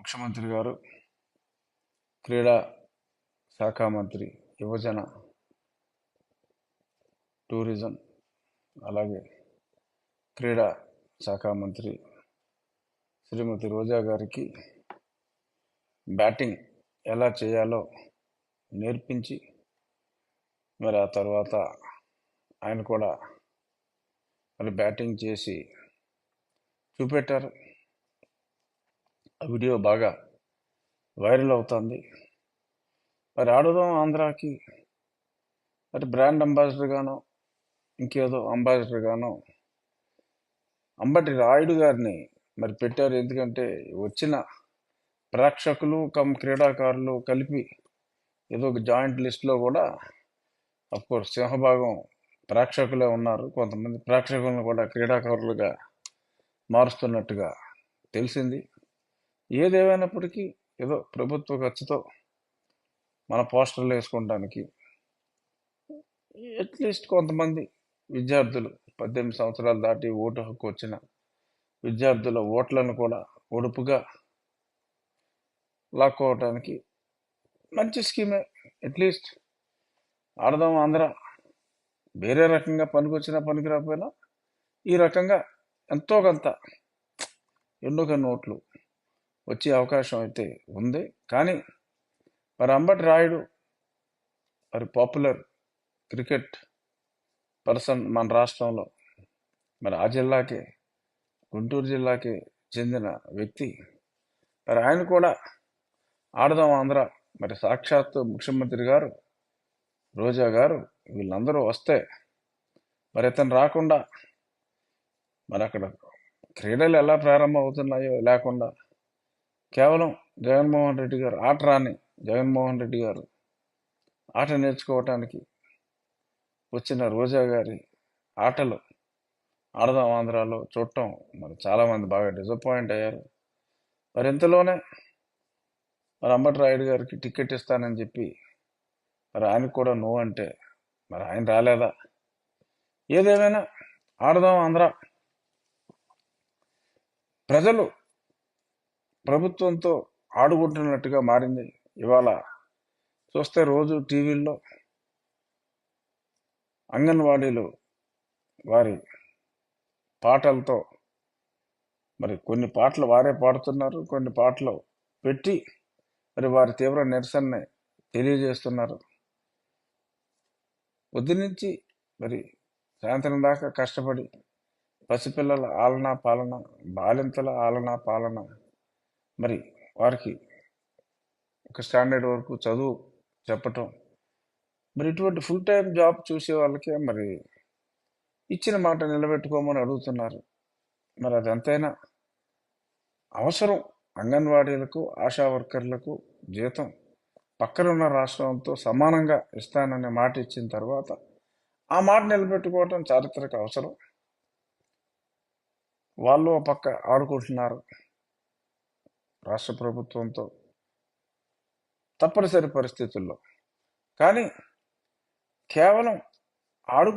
ముఖ్యమంత్రి గారు క్రీడా శాఖ మంత్రి యువజన టూరిజం అలాగే క్రీడా శాఖ మంత్రి శ్రీమతి రోజా గారికి బ్యాటింగ్ ఎలా చేయాలో నేర్పించి మరి ఆ తర్వాత ఆయన కూడా మరి బ్యాటింగ్ చేసి చూపెట్టారు. వీడియో బాగా వైరల్ అవుతుంది. మరి ఆడుదాం ఆంధ్రాకి. మరి బ్రాండ్ అంబాసిడర్గాను ఇంకేదో అంబాసిడర్గాను అంబటి రాయుడు గారిని మరి పెట్టారు. ఎందుకంటే వచ్చిన ప్రేక్షకులు కమ్ క్రీడాకారులు కలిపి ఏదో ఒక జాయింట్ లిస్ట్లో కూడా అఫ్కోర్స్ సింహభాగం ప్రేక్షకులే ఉన్నారు. కొంతమంది ప్రేక్షకులను కూడా క్రీడాకారులుగా మారుస్తున్నట్టుగా తెలిసింది. ఏదేమైనప్పటికీ ఏదో ప్రభుత్వ ఖర్చుతో మన పోస్టర్లు వేసుకోవడానికి అట్లీస్ట్ కొంతమంది విద్యార్థులు పద్దెనిమిది సంవత్సరాలు దాటి ఓటు హక్కు వచ్చిన విద్యార్థుల ఓట్లను కూడా ఒడుపుగా లాక్కోవటానికి మంచి స్కీమే. అట్లీస్ట్ ఆడదాం ఆంధ్ర వేరే రకంగా పనికొచ్చినా పనికి రాకపోయినా ఈ రకంగా ఎంతో కొంత ఎన్నో కొన్ని ఓట్లు వచ్చే అవకాశం అయితే ఉంది. కానీ మరి అంబటి రాయుడు మరి పాపులర్ క్రికెట్ పర్సన్ మన రాష్ట్రంలో మరి ఆ జిల్లాకే గుంటూరు జిల్లాకి చెందిన వ్యక్తి. మరి ఆయన కూడా ఆడదాం ఆంధ్ర మరి సాక్షాత్ ముఖ్యమంత్రి గారు రోజా గారు వీళ్ళందరూ వస్తే మరి ఇతను రాకుండా మరి అక్కడ క్రీడలు ఎలా ప్రారంభం అవుతున్నాయో లేకుండా కేవలం జగన్మోహన్ రెడ్డి గారు ఆట రాని జగన్మోహన్ రెడ్డి గారు ఆట నేర్చుకోవటానికి వచ్చిన రోజా గారి ఆటలు ఆడదాం ఆంధ్రాలో చూడటం మరి చాలామంది బాగా డిసప్పాయింట్ అయ్యారు. మరి ఇంతలోనే మరి అంబటరాయుడు గారికి టికెట్ ఇస్తానని చెప్పి మరి ఆయనకు కూడా నువ్వు అంటే మరి ఆయన రాలేదా? ఏదేమైనా ఆడదాం ఆంధ్ర ప్రజలు ప్రభుత్వంతో ఆడుకుంటున్నట్టుగా మారింది ఇవాళ. చూస్తే రోజు టీవీల్లో అంగన్వాడీలు వారి పాటలతో మరి కొన్ని పాటలు వారే పాడుతున్నారు కొన్ని పాటలు పెట్టి మరి వారి తీవ్ర నిరసనని తెలియజేస్తున్నారు. పొద్దు నుంచి మరి సాయంత్రం దాకా కష్టపడి పసిపిల్లల ఆలన పాలన బాలింతల ఆలన పాలన మరి వారికి ఒక స్టాండర్డ్ వరకు చదువు చెప్పటం. మరి ఇటువంటి ఫుల్ టైం జాబ్ చూసే వాళ్ళకే మరి ఇచ్చిన మాట నిలబెట్టుకోమని అడుగుతున్నారు. మరి అది ఎంతైనా అవసరం. అంగన్వాడీలకు ఆశా వర్కర్లకు జీతం పక్కనున్న రాష్ట్రంతో సమానంగా ఇస్తాననే మాట ఇచ్చిన తర్వాత ఆ మాట నిలబెట్టుకోవటం చారిత్రక అవసరం. వాళ్ళు ఒక పక్క ఆడుకుంటున్నారు. రాష్ట్ర ప్రభుత్వంతో తప్పనిసరి పరిస్థితుల్లో. కానీ కేవలం ఆడుకు